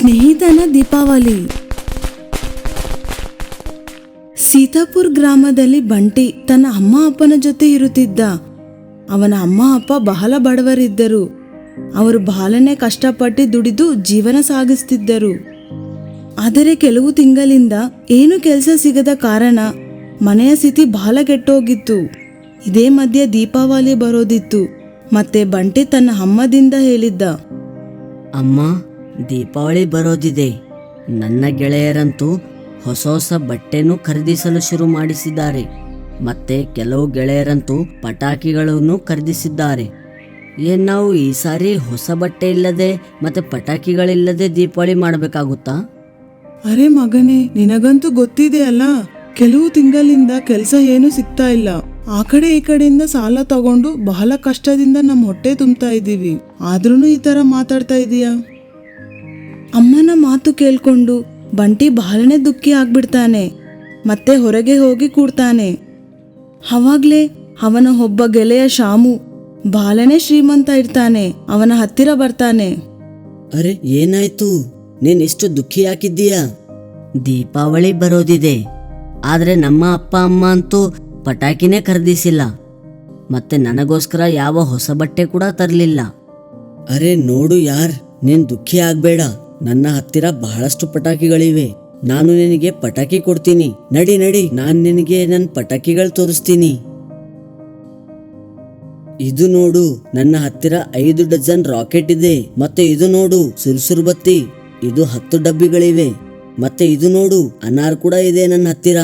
ಸ್ನೇಹಿತನ ದೀಪಾವಳಿ. ಸೀತಾಪುರ್ ಗ್ರಾಮದಲ್ಲಿ ಬಂಟಿ ತನ್ನ ಅಮ್ಮ ಅಪ್ಪನ ಜೊತೆ ಇರುತ್ತಿದ್ದ. ಅವನ ಅಮ್ಮ ಅಪ್ಪ ಬಹಳ ಬಡವರಿದ್ದರು. ಅವರು ಬಹಳನೇ ಕಷ್ಟಪಟ್ಟು ದುಡಿದು ಜೀವನ ಸಾಗಿಸ್ತಿದ್ದರು. ಆದರೆ ಕೆಲವು ತಿಂಗಳಿಂದ ಏನು ಕೆಲಸ ಸಿಗದ ಕಾರಣ ಮನೆಯ ಸ್ಥಿತಿ ಬಹಳ ಕೆಟ್ಟೋಗಿತ್ತು. ಇದೇ ಮಧ್ಯೆ ದೀಪಾವಳಿ ಬರೋದಿತ್ತು. ಮತ್ತೆ ಬಂಟಿ ತನ್ನ ಅಮ್ಮದಿಂದ ಹೇಳಿದ್ದ. ಅಮ್ಮ ದೀಪಾವಳಿ ಬರೋದಿದೆ. ನನ್ನ ಗೆಳೆಯರಂತೂ ಹೊಸ ಹೊಸ ಬಟ್ಟೆನೂ ಖರೀದಿಸಲು ಶುರು ಮಾಡಿಸಿದ್ದಾರೆ. ಮತ್ತೆ ಕೆಲವು ಗೆಳೆಯರಂತೂ ಪಟಾಕಿಗಳನ್ನು ಖರೀದಿಸಿದ್ದಾರೆ. ಏನು ನಾವು ಈ ಸಾರಿ ಹೊಸ ಬಟ್ಟೆ ಇಲ್ಲದೆ ಮತ್ತೆ ಪಟಾಕಿಗಳಿಲ್ಲದೆ ದೀಪಾವಳಿ ಮಾಡಬೇಕಾಗುತ್ತಾ? ಅರೆ ಮಗನೇ, ನಿನಗಂತೂ ಗೊತ್ತಿದೆ ಅಲ್ಲ? ಕೆಲವು ತಿಂಗಳಿಂದ ಕೆಲಸ ಏನು ಸಿಗ್ತಾ ಇಲ್ಲ. ಆ ಕಡೆ ಈ ಕಡೆಯಿಂದ ಸಾಲ ತಗೊಂಡು ಬಹಳ ಕಷ್ಟದಿಂದ ನಮ್ಮ ಹೊಟ್ಟೆ ತುಂಬ್ತಾ ಇದ್ದೀವಿ. ಆದ್ರೂ ಈ ತರ ಮಾತಾಡ್ತಾ ಇದೀಯಾ? ಅಮ್ಮನ ಮಾತು ಕೇಳ್ಕೊಂಡು ಬಂಟಿ ಬಹಳನೇ ದುಃಖಿ ಆಗ್ಬಿಡ್ತಾನೆ ಮತ್ತೆ ಹೊರಗೆ ಹೋಗಿ ಕೂಡ್ತಾನೆ. ಅವಾಗ್ಲೇ ಅವನ ಒಬ್ಬ ಗೆಳೆಯ ಶಾಮು ಬಹಳನೇ ಶ್ರೀಮಂತ ಇರ್ತಾನೆ ಅವನ ಹತ್ತಿರ ಬರ್ತಾನೆ. ಅರೆ ಏನಾಯ್ತು? ನೀನ್ ಇಷ್ಟು ದುಃಖಿ ಹಾಕಿದ್ದೀಯ ದೀಪಾವಳಿ ಬರೋದಿದೆ. ಆದ್ರೆ ನಮ್ಮ ಅಪ್ಪ ಅಮ್ಮ ಅಂತೂ ಪಟಾಕಿನೇ ಖರೀದಿಸಿಲ್ಲ. ಮತ್ತೆ ನನಗೋಸ್ಕರ ಯಾವ ಹೊಸ ಬಟ್ಟೆ ಕೂಡ ತರಲಿಲ್ಲ. ಅರೆ ನೋಡು ಯಾರ್ ನೀನ್ ದುಃಖಿ ಆಗ್ಬೇಡ. ನನ್ನ ಹತ್ತಿರ ಬಹಳಷ್ಟು ಪಟಾಕಿಗಳಿವೆ. ನಾನು ನಿನಗೆ ಪಟಾಕಿ ಕೊಡ್ತೀನಿ. ನಡಿ ನಡಿ. ನಾನು ನಿನಗೆ ನನ್ನ ಪಟಾಕಿಗಳು ತೋರಿಸ್ತೀನಿ. ಇದು ನೋಡು, ನನ್ನ ಹತ್ತಿರ ಐದು ಡಜನ್ ರಾಕೆಟ್ ಇದೆ. ಮತ್ತೆ ಇದು ನೋಡು, ಸುರುಸುರು ಬತ್ತಿ. ಇದು ಹತ್ತು ಡಬ್ಬಿಗಳಿವೆ. ಮತ್ತೆ ಇದು ನೋಡು, ಅನಾರ್ ಕೂಡ ಇದೆ ನನ್ನ ಹತ್ತಿರ.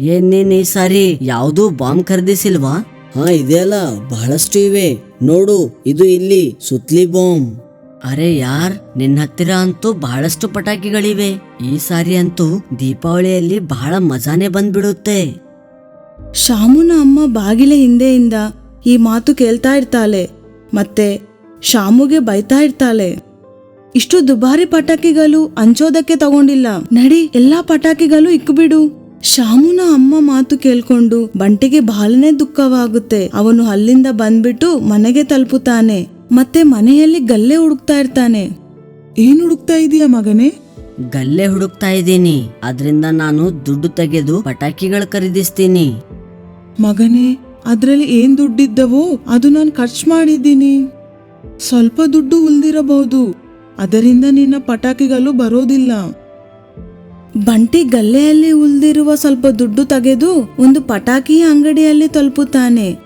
ಏನೇನ್ ನೀನ್ ಈ ಸಾರಿ ಯಾವ್ದು ಬಾಂಬ್ ಖರೀದಿಸಿಲ್ವಾ? ಹಾ, ಇದೆ ಅಲ್ಲ. ಬಹಳಷ್ಟು ಇವೆ. ನೋಡು, ಇದು ಇಲ್ಲಿ ಸುತ್ಲಿ ಬಾಂಬ್. ಅರೆ ಯಾರ್ ನಿನ್ನ ಹತ್ತಿರ ಅಂತೂ ಬಹಳಷ್ಟು ಪಟಾಕಿಗಳಿವೆ. ಈ ಸಾರಿ ಅಂತೂ ದೀಪಾವಳಿಯಲ್ಲಿ ಬಹಳ ಮಜಾನೇ ಬಂದ್ಬಿಡುತ್ತೆ. ಶಾಮುನ ಅಮ್ಮ ಬಾಗಿಲ ಹಿಂದೆಯಿಂದ ಈ ಮಾತು ಕೇಳ್ತಾ ಇರ್ತಾಳೆ. ಮತ್ತೆ ಶಾಮುಗೆ ಬೈತಾ ಇರ್ತಾಳೆ. ಇಷ್ಟು ದುಬಾರಿ ಪಟಾಕಿಗಳು ಹಂಚೋದಕ್ಕೆ ತಗೊಂಡಿಲ್ಲ. ನಡಿ, ಎಲ್ಲಾ ಪಟಾಕಿಗಳು ಇಕ್ಬಿಡು. ಶಾಮುನ ಅಮ್ಮ ಮಾತು ಕೇಳ್ಕೊಂಡು ಬಂಟಿಗೆ ಬಹಳನೇ ದುಃಖವಾಗುತ್ತೆ. ಅವನು ಅಲ್ಲಿಂದ ಬಂದ್ಬಿಟ್ಟು ಮನೆಗೆ ತಲುಪುತ್ತಾನೆ. ಮತ್ತೆ ಮನೆಯಲ್ಲಿ ಗಲ್ಲೆ ಹುಡುಕ್ತಾ ಇರ್ತಾನೆ. ಏನ್ ಹುಡುಕ್ತಾ ಇದೀಯ ಮಗನೇ? ಗಲ್ಲೆ ಹುಡುಕ್ತಾ ಇದ್ದೀನಿ. ಅದರಿಂದ ನಾನು ದುಡ್ಡು ತೆಗೆದು ಪಟಾಕಿಗಳು ಖರೀದಿಸ್ತೀನಿ. ಮಗನೇ ಅದರಲ್ಲಿ ಏನ್ ದುಡ್ಡಿದ್ದವೋ ಅದು ನಾನು ಖರ್ಚು ಮಾಡಿದ್ದೀನಿ. ಸ್ವಲ್ಪ ದುಡ್ಡು ಉಳ್ದಿರಬಹುದು. ಅದರಿಂದ ನಿನ್ನ ಪಟಾಕಿಗಳು ಬರೋದಿಲ್ಲ. ಬಂಟಿ ಗಲ್ಲೆಯಲ್ಲಿ ಉಳಿದಿರುವ ಸ್ವಲ್ಪ ದುಡ್ಡು ತೆಗೆದು ಒಂದು ಪಟಾಕಿ ಅಂಗಡಿಯಲ್ಲಿ ತಲುಪುತ್ತಾನೆ.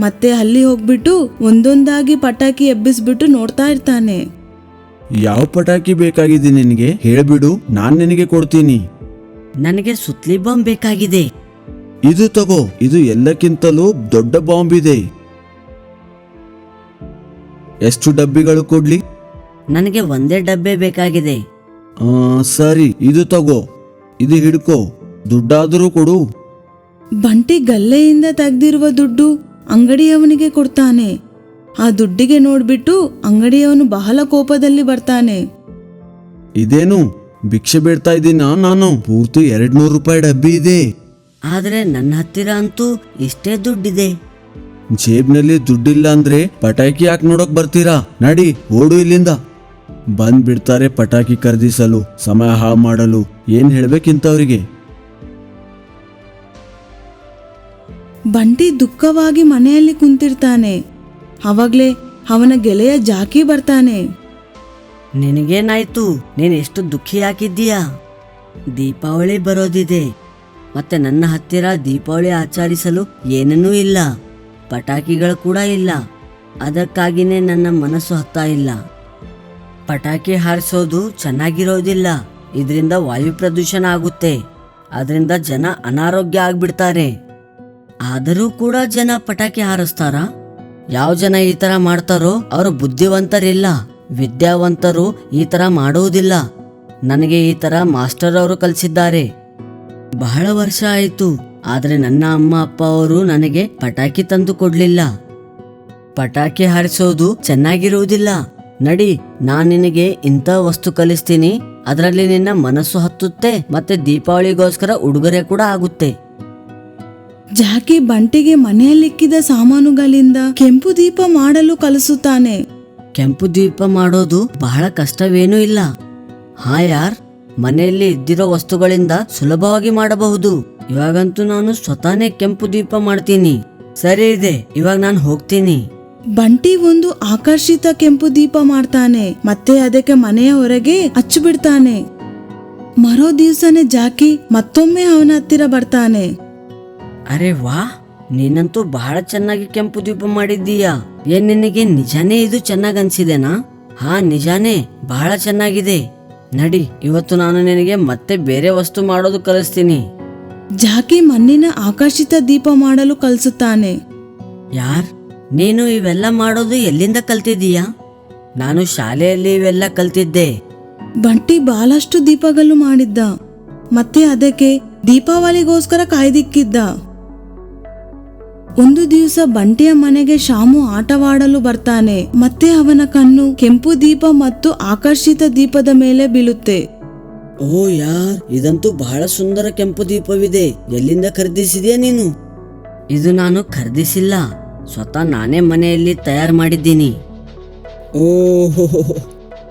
ಮತ್ತೆ ಅಲ್ಲಿ ಹೋಗ್ಬಿಟ್ಟು ಒಂದೊಂದಾಗಿ ಪಟಾಕಿ ಎಬ್ಬಿಸ್ಬಿಟ್ಟು ನೋಡ್ತಾ ಇರ್ತಾನೆ. ಯಾವ ಪಟಾಕಿ ಬೇಕಾಗಿದೆ ನಿನಗೆ? ಹೇಳ್ಬಿಡು ನಾನ್ ನಿನಗೆ ಕೊಡ್ತೀನಿ. ನನಗೆ ಸುತ್ಲಿ ಬಾಂಬ್ ಬೇಕಾಗಿದೆ. ಇದು ತಗೋ ಇದು ಎಲ್ಲಕ್ಕಿಂತಲೂ ದೊಡ್ಡ ಬಾಂಬ್ ಇದೆ. ಎಷ್ಟು ಡಬ್ಬಿಗಳು ಕೊಡ್ಲಿ? ನನಗೆ ಒಂದೇ ಡಬ್ಬೆ ಬೇಕಾಗಿದೆ. ಆ, ಸರಿ ಇದು ತಗೋ. ಇದು ಹಿಡ್ಕೋ. ದುಡ್ಡಾದರೂ ಕೊಡು. ಬಂಟಿ ಗಲ್ಲೆಯಿಂದ ತೆಗ್ದಿರುವ ದುಡ್ಡು. ಅಂಗಡಿಯವನಿಗೆ ಕೊಡ್ತಾನೆ. ಆ ದುಡ್ಡಿಗೆ ನೋಡ್ಬಿಟ್ಟು ಅಂಗಡಿಯವನು ಬಹಳ ಕೋಪದಲ್ಲಿ ಬರ್ತಾನೆ. ಇದೇನು? ಭಿಕ್ಷೆ ಬೇಡ್ತಾ ಇದ್ದೀನ ನಾನು? ಪೂರ್ತಿ ಎರಡ್ ನೂರು ರೂಪಾಯಿ ಡಬ್ಬಿ ಇದೆ. ಆದ್ರೆ ನನ್ನ ಹತ್ತಿರ ಅಂತೂ ಇಷ್ಟೇ ದುಡ್ಡಿದೆ. ಜೇಬ್ನಲ್ಲಿ ದುಡ್ಡಿಲ್ಲ ಅಂದ್ರೆ ಪಟಾಕಿ ಯಾಕೆ ನೋಡಕ್ ಬರ್ತೀರಾ? ನಡಿ ಓಡು ಇಲ್ಲಿಂದ. ಬಂದ್ ಬಿಡ್ತಾರೆ ಪಟಾಕಿ ಖರೀದಿಸಲು ಸಮಯ ಹಾಳು ಮಾಡಲು. ಏನ್ ಹೇಳ್ಬೇಕಿಂತವ್ರಿಗೆ ಬಂಟಿ ದುಃಖವಾಗಿ ಮನೆಯಲ್ಲಿ ಕುಂತಿರ್ತಾನೆ. ಅವಾಗ್ಲೇ ಅವನ ಗೆಳೆಯ ಜಾಕಿ ಬರ್ತಾನೆ. ನಿನಗೇನಾಯ್ತು? ನೀನು ಎಷ್ಟು ದುಃಖಿ ಹಾಕಿದ್ದೀಯಾ ದೀಪಾವಳಿ ಬರೋದಿದೆ. ಮತ್ತೆ ನನ್ನ ಹತ್ತಿರ ದೀಪಾವಳಿ ಆಚರಿಸಲು ಏನನ್ನೂ ಇಲ್ಲ. ಪಟಾಕಿಗಳು ಕೂಡ ಇಲ್ಲ. ಅದಕ್ಕಾಗಿನೇ ನನ್ನ ಮನಸ್ಸು ಹತ್ತಾ ಇಲ್ಲ. ಪಟಾಕಿ ಹಾರಿಸೋದು ಚೆನ್ನಾಗಿರೋದಿಲ್ಲ. ಇದರಿಂದ ವಾಯು ಪ್ರದೂಷಣ ಆಗುತ್ತೆ. ಅದರಿಂದ ಜನ ಅನಾರೋಗ್ಯ ಆಗ್ಬಿಡ್ತಾರೆ. ಆದರೂ ಕೂಡ ಜನ ಪಟಾಕಿ ಹಾರಿಸ್ತಾರ? ಯಾವ ಜನ ಈ ತರ ಮಾಡ್ತಾರೋ ಅವರು ಬುದ್ಧಿವಂತರಿಲ್ಲ. ವಿದ್ಯಾವಂತರು ಈ ತರ ಮಾಡುವುದಿಲ್ಲ ನನಗೆ ಈ ತರ ಮಾಸ್ಟರ್ ಅವರು ಕಲಿಸಿದ್ದಾರೆ. ಬಹಳ ವರ್ಷ ಆಯಿತು, ಆದರೆ ನನ್ನ ಅಮ್ಮ, ಅಪ್ಪ ಅವರು ನನಗೆ ಪಟಾಕಿ ತಂದು ಕೊಡ್ಲಿಲ್ಲ. ಪಟಾಕಿ ಹಾರಿಸೋದು ಚೆನ್ನಾಗಿರುವುದಿಲ್ಲ ನಡಿ, ನಾನು ನಿನಗೆ ಇಂಥ ವಸ್ತು ಕಲಿಸ್ತೀನಿ. ಅದರಲ್ಲಿ ನಿನ್ನ ಮನಸ್ಸು ಹತ್ತುತ್ತೆ, ಮತ್ತೆ ದೀಪಾವಳಿಗೋಸ್ಕರ ಉಡುಗೊರೆ ಕೂಡ ಆಗುತ್ತೆ. ಜಾಕಿ ಬಂಟಿಗೆ ಮನೆಯಲ್ಲಿಕ್ಕಿದ ಸಾಮಾನುಗಳಿಂದ ಕೆಂಪು ದೀಪ ಮಾಡಲು ಕಲಿಸುತ್ತಾನೆ. ಕೆಂಪು ದೀಪ ಮಾಡೋದು ಬಹಳ ಕಷ್ಟವೇನೂ ಇಲ್ಲ. ಹಾ ಯಾರ್ ಮನೆಯಲ್ಲಿ ಇದ್ದಿರೋ ವಸ್ತುಗಳಿಂದ ಸುಲಭವಾಗಿ ಮಾಡಬಹುದು. ಇವಾಗಂತೂ ನಾನು ಸ್ವತಾನೇ ಕೆಂಪು ದೀಪ ಮಾಡ್ತೀನಿ. ಸರಿ ಇದೆ ಇವಾಗ ನಾನು ಹೋಗ್ತೀನಿ. ಬಂಟಿ ಒಂದು ಆಕರ್ಷಿತ ಕೆಂಪು ದೀಪ ಮಾಡ್ತಾನೆ ಮತ್ತೆ ಅದಕ್ಕೆ ಮನೆಯ ಹೊರಗೆ ಹಚ್ಚಿಬಿಡ್ತಾನೆ. ಮರೋ ದಿವ್ಸನೇ ಜಾಕಿ ಮತ್ತೊಮ್ಮೆ ಅವನ ಹತ್ತಿರ ಬರ್ತಾನೆ. ಅರೆ ವಾ ನೀನಂತೂ ಬಹಳ ಚೆನ್ನಾಗಿ ಕೆಂಪು ದೀಪ ಮಾಡಿದ್ದೀಯಾ? ಏನ್ ನಿನಗೆ ನಿಜಾನೇ ಇದು ಚೆನ್ನಾಗಿ ಅನ್ಸಿದೆನಾ? ಹಾ ನಿಜಾನೇ ಬಹಳ ಚೆನ್ನಾಗಿದೆ. ನಡಿ ಇವತ್ತು ನಾನು ನಿನಗೆ ಮತ್ತೆ ಬೇರೆ ವಸ್ತು ಮಾಡೋದು ಕಲಿಸ್ತೀನಿ. ಜಾಕಿ ಮಣ್ಣಿನ ಆಕರ್ಷಿತ ದೀಪ ಮಾಡಲು ಕಲಿಸುತ್ತಾನೆ. ಯಾರ್? ನೀನು ಇವೆಲ್ಲ ಮಾಡೋದು ಎಲ್ಲಿಂದ ಕಲ್ತಿದ್ದೀಯಾ? ನಾನು ಶಾಲೆಯಲ್ಲಿ ಇವೆಲ್ಲ ಕಲ್ತಿದ್ದೆ. ಬಂಟಿ ಬಹಳಷ್ಟು ದೀಪಗಳು ಮಾಡಿದ್ದ. ಮತ್ತೆ ಅದಕ್ಕೆ ದೀಪಾವಳಿಗೋಸ್ಕರ ಕಾಯ್ದಿಕ್ಕಿದ್ದ. ಒಂದು ದಿವಸ ಬಂಟಿಯ ಮನೆಗೆ ಶಾಮು ಆಟವಾಡಲು ಬರ್ತಾನೆ. ಮತ್ತೆ ಅವನ ಕಣ್ಣು ಕೆಂಪು ದೀಪ ಮತ್ತು ಆಕರ್ಷಿತ ದೀಪದ ಮೇಲೆ ಬೀಳುತ್ತೆ. ಓ ಯಾರ್ ಇದಂತೂ ಬಹಳ ಸುಂದರ ಕೆಂಪು ದೀಪವಿದೆ. ಎಲ್ಲಿಂದ ಖರೀದಿಸಿದ್ಯಾ ನೀನು? ಇದು ನಾನು ಖರೀದಿಸಿಲ್ಲ. ಸ್ವತಃ ನಾನೇ ಮನೆಯಲ್ಲಿ ತಯಾರು ಮಾಡಿದ್ದೀನಿ. ಓಹೋ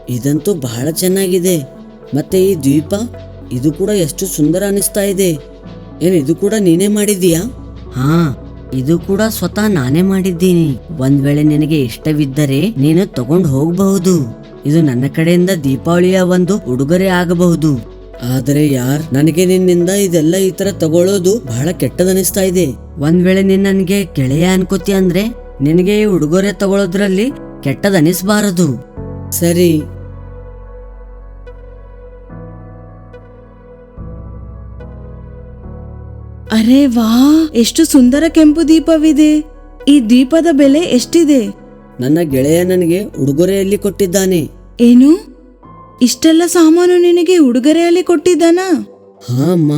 ಇದಂತೂ ಬಹಳ ಚೆನ್ನಾಗಿದೆ. ಮತ್ತೆ ಈ ದ್ವೀಪ ಇದು ಕೂಡ ಎಷ್ಟು ಸುಂದರ ಅನಿಸ್ತಾ ಇದೆ. ಏನು ಇದು ಕೂಡ ನೀನೇ ಮಾಡಿದೀಯಾ ಹಾ ಇದು ಕೂಡ ಸ್ವತಃ ನಾನೇ ಮಾಡಿದ್ದೀನಿ. ಒಂದ್ ವೇಳೆ ನಿನಗೆ ಇಷ್ಟವಿದ್ದರೆ ನೀನು ತಗೊಂಡು ಹೋಗಬಹುದು. ಇದು ನನ್ನ ಕಡೆಯಿಂದ ದೀಪಾವಳಿಯ ಒಂದು ಉಡುಗೊರೆ ಆಗಬಹುದು. ಆದರೆ ಯಾರ್, ನನಗೆ ನಿನ್ನಿಂದ ಇದೆಲ್ಲ ಈ ತರ ತಗೊಳ್ಳೋದು ಬಹಳ ಕೆಟ್ಟದನಿಸ್ತಾ ಇದೆ. ಒಂದ್ ವೇಳೆ ನೀನ್ ನನಗೆ ಗೆಳೆಯ ಅನ್ಕೋತಿ ಅಂದ್ರೆ ನಿನಗೆ ಈ ಉಡುಗೊರೆ ತಗೊಳ್ಳೋದ್ರಲ್ಲಿ ಕೆಟ್ಟದನಿಸಬಾರದು. ಸರಿ ಅರೆ ವಾ ಎಷ್ಟು ಸುಂದರ ಕೆಂಪು ದೀಪವಿದೆ. ಈ ದೀಪದ ಬೆಲೆ ಎಷ್ಟಿದೆ? ನನ್ನ ಗೆಳೆಯ ನನಗೆ ಉಡುಗೊರೆಯಲ್ಲಿ ಕೊಟ್ಟಿದ್ದಾನೆ. ಏನು? ಇಷ್ಟೆಲ್ಲ ಸಾಮಾನು ನಿನಗೆ ಉಡುಗೊರೆಯಲ್ಲಿ ಕೊಟ್ಟಿದ್ದಾನಾ? ಹಾ ಅಮ್ಮ.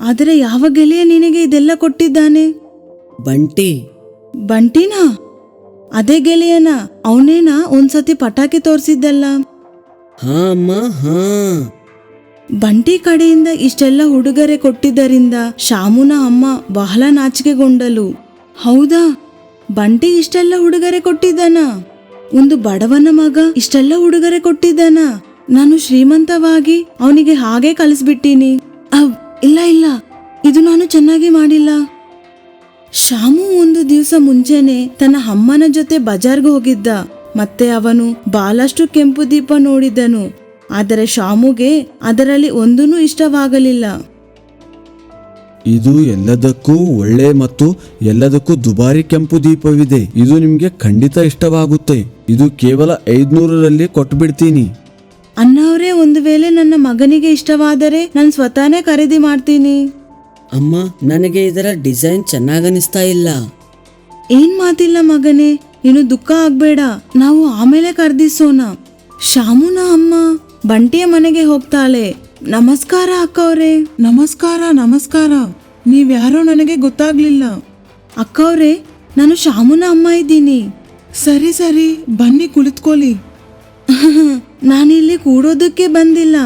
ಆದರೆ ಯಾವ ಗೆಳೆಯ ನಿನಗೆ ಇದೆಲ್ಲ ಕೊಟ್ಟಿದ್ದಾನೆ? ಬಂಟಿ. ಬಂಟಿನಾ? ಅದೇ ಗೆಳೆಯನ ಅವನೇನಾ ಒಂದ್ಸತಿ ಪಟಾಕಿ ತೋರಿಸಿದ್ದಲ್ಲ? ಹಾ ಅಮ್ಮ ಹಾ. ಬಂಟಿ ಕಡೆಯಿಂದ ಇಷ್ಟೆಲ್ಲ ಉಡುಗೊರೆ ಕೊಟ್ಟಿದ್ದರಿಂದ ಶಾಮುನ ಅಮ್ಮ ಬಹಳ ನಾಚಿಕೆಗೊಂಡಳು. ಹೌದಾ? ಬಂಟಿ ಇಷ್ಟೆಲ್ಲ ಉಡುಗೊರೆ ಕೊಟ್ಟಿದ್ದಾನ? ಒಂದು ಬಡವನ ಮಗ ಇಷ್ಟೆಲ್ಲ ಉಡುಗೊರೆ ಕೊಟ್ಟಿದ್ದಾನ? ನಾನು ಶ್ರೀಮಂತವಾಗಿ ಅವನಿಗೆ ಹಾಗೆ ಕಲಿಸ್ಬಿಟ್ಟೀನಿ. ಅವ್, ಇಲ್ಲ ಇಲ್ಲ. ಇದು ನಾನು ಚೆನ್ನಾಗಿ ಮಾಡಿಲ್ಲ. ಶಾಮು ಒಂದು ದಿವಸ ಮುಂಚೆನೆ ತನ್ನ ಅಮ್ಮನ ಜೊತೆ ಬಜಾರ್ಗೆ ಹೋಗಿದ್ದ. ಮತ್ತೆ ಅವನು ಬಹಳಷ್ಟು ಕೆಂಪು ದೀಪ ನೋಡಿದ್ದನು ಆದರೆ ಶಾಮುಗೆ ಅದರಲ್ಲಿ ಒಂದೂ ಇಷ್ಟವಾಗಲಿಲ್ಲ. ಇದು ಎಲ್ಲದಕ್ಕೂ ಒಳ್ಳೆ ಮತ್ತು ಎಲ್ಲದಕ್ಕೂ ದುಬಾರಿ ಕೆಂಪು ದೀಪವಿದೆ. ಇದು ನಿಮಗೆ ಖಂಡಿತ ಇಷ್ಟವಾಗುತ್ತೆ. ಇದು ಕೇವಲ ಐದ್ನೂರರಲ್ಲಿ ಕೊಟ್ಬಿಡ್ತೀನಿ. ಅನ್ನವರೇ ಒಂದು ವೇಳೆ ನನ್ನ ಮಗನಿಗೆ ಇಷ್ಟವಾದರೆ ನಾನು ಸ್ವತಃನೇ ಖರೀದಿ ಮಾಡ್ತೀನಿ. ಅಮ್ಮ ನನಗೆ ಇದರ ಡಿಸೈನ್ ಚೆನ್ನಾಗನಿಸ್ತಾ ಇಲ್ಲ. ಏನ್ ಮಾತಿಲ್ಲ ಮಗನೇ ನೀನು ದುಃಖ ಆಗ್ಬೇಡ. ನಾವು ಆಮೇಲೆ ಖರೀದಿಸೋಣ. ಶಾಮುನ ಅಮ್ಮ. ಬಂಟಿಯ ಮನೆಗೆ ಹೋಗ್ತಾಳೆ. ನಮಸ್ಕಾರ ಅಕ್ಕವ್ರೆ. ನಮಸ್ಕಾರ ನಮಸ್ಕಾರ. ನೀವ್ಯಾರೋ ನನಗೆ ಗೊತ್ತಾಗ್ಲಿಲ್ಲ. ಅಕ್ಕವ್ರೆ ನಾನು ಶಾಮುನ ಅಮ್ಮ ಇದ್ದೀನಿ. ಸರಿ ಸರಿ ಬನ್ನಿ ಕುಳಿತುಕೊಳ್ಳಿ. ನಾನಿಲ್ಲಿ ಕೂಡೋದಕ್ಕೆ ಬಂದಿಲ್ಲ.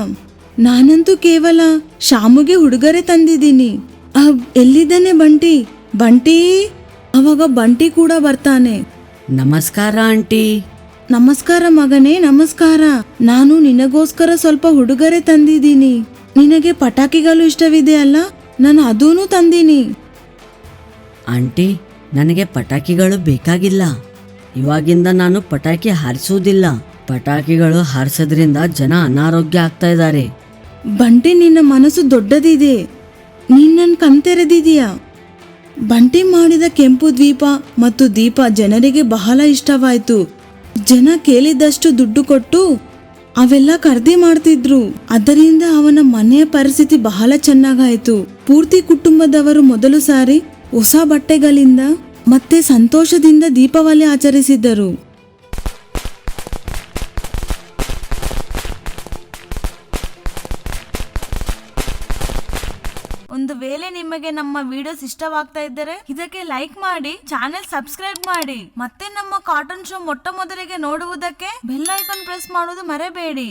ನಾನಂತೂ ಕೇವಲ ಶಾಮುಗೆ ಹುಡುಗರೆ ತಂದಿದ್ದೀನಿ. ಅಬ್ ಎಲ್ಲಿದ್ದಾನೆ ಬಂಟಿ? ಬಂಟಿ? ಅವಾಗ ಬಂಟಿ ಕೂಡ ಬರ್ತಾನೆ. ನಮಸ್ಕಾರ ಆಂಟಿ. ನಮಸ್ಕಾರ ಮಗನೇ ನಮಸ್ಕಾರ. ನಾನು ನಿನಗೋಸ್ಕರ ಸ್ವಲ್ಪ ಹುಡುಗರೆ ತಂದಿದ್ದೀನಿ. ನಿನಗೆ ಪಟಾಕಿಗಳು ಇಷ್ಟವಿದೆ ಅಲ್ಲ? ನಾನು ಅದೂನು ತಂದೀನಿ. ಆಂಟಿ ನನಗೆ ಪಟಾಕಿಗಳು ಬೇಕಾಗಿಲ್ಲ. ಇವಾಗಿಂದ ನಾನು ಪಟಾಕಿ ಹಾರಿಸುವುದಿಲ್ಲ. ಪಟಾಕಿಗಳು ಹಾರಿಸೋದ್ರಿಂದ ಜನ ಅನಾರೋಗ್ಯ ಆಗ್ತಾ ಇದ್ದಾರೆ. ಬಂಟಿ ನಿನ್ನ ಮನಸ್ಸು ದೊಡ್ಡದಿದೆ. ನೀನ್ ನನ್ನ ಕಣ್ ತೆರೆದಿದೀಯಾ ಬಂಟಿ ಮಾಡಿದ ಕೆಂಪು ದ್ವೀಪ ಮತ್ತು ದೀಪ ಜನರಿಗೆ ಬಹಳ ಇಷ್ಟವಾಯ್ತು. ಜನ ಕೇಳಿದಷ್ಟು ದುಡ್ಡು ಕೊಟ್ಟು ಅವೆಲ್ಲ ಖರೀದಿ ಮಾಡ್ತಿದ್ರು. ಅದರಿಂದ ಅವನ ಮನೆಯ ಪರಿಸ್ಥಿತಿ ಬಹಳ ಚೆನ್ನಾಗಾಯ್ತು. ಪೂರ್ತಿ ಕುಟುಂಬದವರು ಮೊದಲು ಸಾರಿ ಹೊಸ ಬಟ್ಟೆಗಳಿಂದ ಮತ್ತೆ ಸಂತೋಷದಿಂದ ದೀಪಾವಳಿ ಆಚರಿಸಿದ್ದರು ಒಂದು ವೇಳೆ ನಿಮಗೆ ನಮ್ಮ ವಿಡಿಯೋಸ್ ಇಷ್ಟವಾಗ್ತಾ ಇದ್ದರೆ ಇದಕ್ಕೆ ಲೈಕ್ ಮಾಡಿ ಚಾನೆಲ್ ಸಬ್ಸ್ಕ್ರೈಬ್ ಮಾಡಿ. ಮತ್ತೆ ನಮ್ಮ ಕಾಟನ್ ಶೋ ಮೊಟ್ಟ ಮೊದಲಿಗೆ ನೋಡುವುದಕ್ಕೆ ಬೆಲ್ ಐಕಾನ್ ಪ್ರೆಸ್ ಮಾಡುವುದು ಮರೆಯಬೇಡಿ